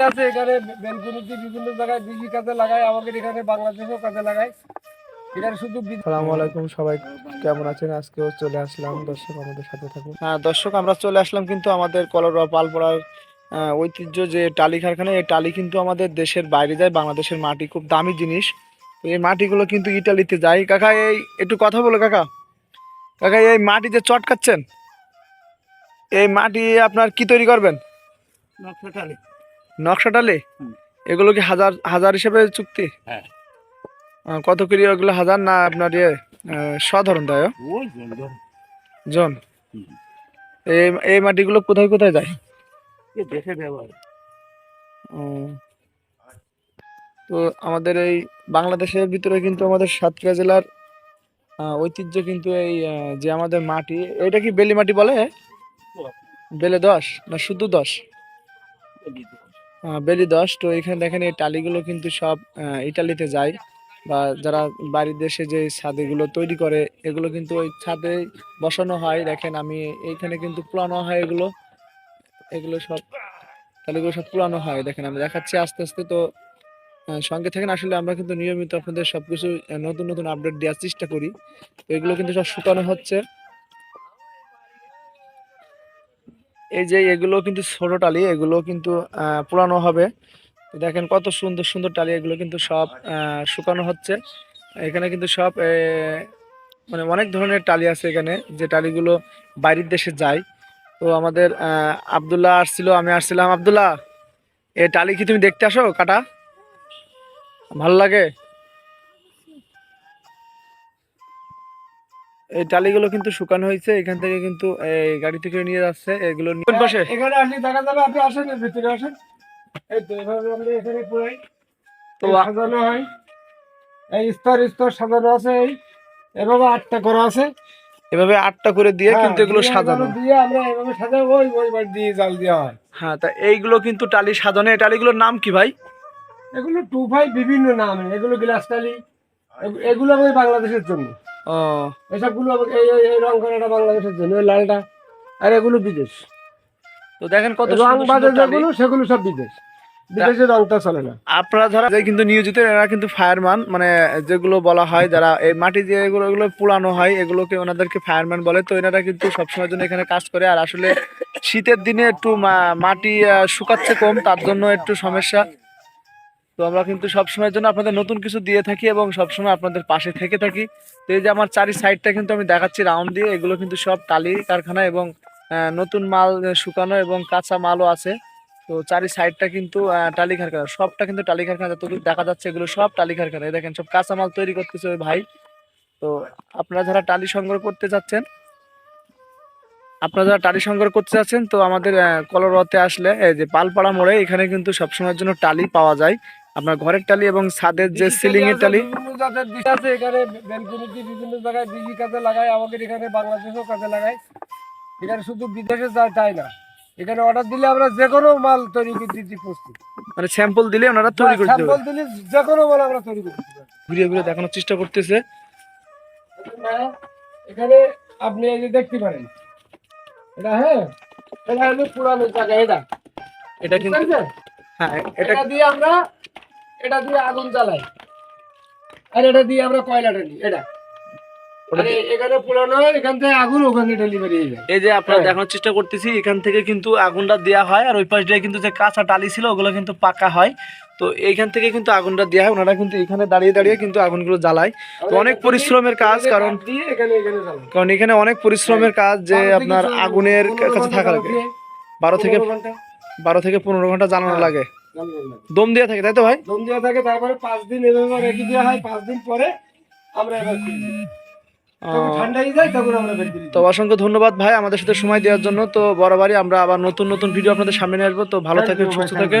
আছে এখানে বেলকুনিতে বিভিন্ন জায়গায় দিল্লি কাজে লাগায় আমাদের এখানে বাংলাদেশেও কাজে লাগায়। শুধু সালামু আলাইকুম সবাই কেমন আছেন? আজকেও চলে আসলাম। দর্শক আমাদের সাথে থাকুন। হ্যাঁ দর্শক আমরা চলে আসলাম কিন্তু আমাদের কলরা পালপাড়ার আহ, ঐতিহ্য যে টালি কারখানা এই টালি কিন্তু আমাদের দেশের বাইরে যায় বাংলাদেশের মাটি খুব দামি জিনিস। তো এই মাটিগুলো কিন্তু ইটালিতে যায়। কাকা এই একটু কথা বলো কাকা। কাকা এই মাটি যে চটকাচ্ছেন এই মাটি আপনার কি তৈরি করবেন? নকশা টালি। হুম। এগুলো কি হাজার হাজার হিসেবে চুক্তি? হ্যাঁ। কত করে ওগুলো হাজার না আপনার ইয়ে সাধারণ দেয় জন এই এই মাটিগুলো কোথায় কোথায় যায়? দেশে ব্যবহার। তো আমাদের এই বাংলাদেশের ভিতরে কিন্তু আমাদের সাতক্ষীরা জেলার ঐতিহ্য কিন্তু এই যে আমাদের মাটি এটা কি বেলি মাটি বলে? বেলে দশ না শুধু দশ বেলি দশ। তো এখানে দেখেন এই টালিগুলো কিন্তু সব ইটালিতে যায়। বা যারা বাড়ির দেশে যে ছাদেগুলো তৈরি করে, এগুলো কিন্তু ওই ছাদে বসানো হয়। দেখেন আমি এইখানে কিন্তু পুরানো হয় এগুলো। এগুলো সব, টালিগুলো সব পুরানো হয়। দেখেন আমি দেখাচ্ছি আস্তে আস্তে তো সঙ্গে থাকেন, আসলে আমরা কিন্তু নিয়মিত আপনাদের সবকিছু নতুন নতুন আপডেট দেওয়ার চেষ্টা করি। তো এগুলো কিন্তু সব শুকানো হচ্ছে। এই যে এগুলো কিন্তু ছোট টালি, এগুলো কিন্তু পুরানো হবে। দেখেন কত সুন্দর সুন্দর টালি, এগুলো কিন্তু সব শুকানো হচ্ছে। এখানে কিন্তু সব মানে অনেক ধরনের টালি আছে এখানে, যে টালিগুলো বাইরের দেশে যায়। তো আমাদের আব্দুল্লাহ আসছিল, আমি আসছিলাম। আব্দুল্লাহ, এ টালি কি তুমি দেখতে আসো, কাটা? ভালো লাগে? এই টালিগুলো কিন্তু শুকানো হয়েছে এখান থেকে কিন্তু এই গাড়ি থেকে নিয়ে যাচ্ছে এগুলো পাশে? এখানে আসলে দেখা যাবে আপনি আসেন ভিতরে আসেন। এই তো এভাবে আমরা এখানে পুরাই তো সাজানো হয়। এই স্তর স্তর সাজানো আছে এই। এভাবে আটটা করা আছে। এভাবে আটটা করে দিয়ে হ্যাঁ, কিন্তু এগুলো সাজানো। দিয়ে আমরা এভাবে সাজাবো ওই ওই বাড়ি দিয়ে জাল দেওয়া হয়। হ্যাঁ তা এইগুলো কিন্তু টালি সাজানো এই টালিগুলোর নাম কি ভাই? এগুলো টু ফাইভ বিভিন্ন নামে এগুলো গ্লাস টালি এগুলো আমাদের বাংলাদেশের জন্য। ও। এসবগুলো এই এই- এই রং করাটা বাংলাদেশের জন্য ওই লালটা। আর এগুলো বিদেশ। তো দেখেন কত রং। যেগুলো সেগুলো সব বিদেশ। বিদেশে রংটা চলে না। আপনারা যারা কিন্তু নিয়োজিত এরা কিন্তু ফায়ারম্যান মানে যেগুলো বলা হয় যারা এই মাটি যে এগুলো এগুলো পুরানো হয় এগুলোকে ওনাদেরকে ফায়ারম্যান বলে। তো এনারা কিন্তু সবসময়ের জন্য এখানে কাজ করে। আর আসলে শীতের দিনে একটু মাটি শুকাচ্ছে কম তার জন্য একটু সমস্যা। তো আমরা কিন্তু সবসময়ের জন্য আপনাদের নতুন কিছু দিয়ে থাকি এবং সবসময় আপনাদের পাশে থেকে থাকি। তো এই যে আমার চারি সাইডটা কিন্তু আমি দেখাচ্ছি রাউন্ড দিয়ে, এগুলো কিন্তু সব টালি, কারখানা এবং নতুন মাল শুকানো এবং কাঁচা মালও আছে। তো চারি সাইডটা কিন্তু টালি কারখানা, সবটা কিন্তু টালি কারখানা, যতদূর দেখা যাচ্ছে এগুলো সব টালি কারখানা। দেখেন, সব কাঁচা মাল তৈরি করতেছে ওই ভাই। তো আপনারা যারা টালি সংগ্রহ করতে যাচ্ছেন, আপনারা যারা টালি সংগ্রহ করতে যাচ্ছেন, তো আমাদের কলরতে আসলে এই যে পালপাড়া মোড়ে এখানে কিন্তু সবসময়ের জন্য টালি পাওয়া যায়। আপনার ঘরের টালি এবং ছাদের যে সিলিং এর টালি। বিভিন্ন আছে এখানে বেলকুনিতে বিভিন্ন জায়গায় দিল্লি কাজে লাগায় আমাদের এখানে বাংলাদেশেও কাজে লাগায়। এখানে শুধু বিদেশে যায় তাই না? এখানে অর্ডার দিলে আমরা যে কোনো মাল তৈরি করে প্রস্তুত। মানে স্যাম্পল দিলে ওনারা তৈরি করে দেবে স্যাম্পল দিলে যে কোনো মাল আমরা তৈরি করে দিতে পারি। ঘুরিয়ে ঘুরিয়ে দেখানোর চেষ্টা করতেছে। এখানে আপনি এই যে দেখতে পারেন। এটা হ্যাঁ এটা হলো পুরানো জায়গা এটা। এটা কিন্তু বুঝতে হ্যাঁ এটা দিয়ে আমরা এটা দিয়ে আগুন জ্বালাই। আর এটা দিয়ে আমরা কয়লা ঢালি এটা। এখানে পুরানো এখান থেকে আগুন ওখানে ডেলিভারি হয়ে যায়। এই যে আপনারা হ্যাঁ। দেখানোর চেষ্টা করতেছি এখান থেকে কিন্তু আগুনটা দেওয়া হয় আর ওই পাশ দিয়ে কিন্তু যে কাঁচা টালি ছিল ওগুলো কিন্তু পাকা হয়। তো এইখান থেকে কিন্তু আগুনটা দেওয়া হয় ওনারা কিন্তু এখানে দাঁড়িয়ে দাঁড়িয়ে কিন্তু আগুনগুলো জ্বালায়। তো অনেক পরিশ্রমের কাজ কারণ কারণ এখানে অনেক পরিশ্রমের কাজ যে আপনার আগুনের কাছে থাকা লাগে। বারো থেকে বারো থেকে পনেরো ঘণ্টা জ্বালানো হ্যাঁ। জ্বালানো লাগে। দম দেওয়া থাকে তাই তো ভাই? দম দেওয়া থাকে তারপরে পাঁচ দিন এভাবে রেখে দেওয়া হয় পাঁচ দিন পরে আমরা এবার। তো অসংখ্য ধন্যবাদ ভাই আমাদের সাথে সময় দেওয়ার জন্য। তো বরাবরই আমরা আবার নতুন নতুন ভিডিও আপনাদের সামনে নিয়ে আসব। তো ভালো থাকে সুস্থ থাকেন।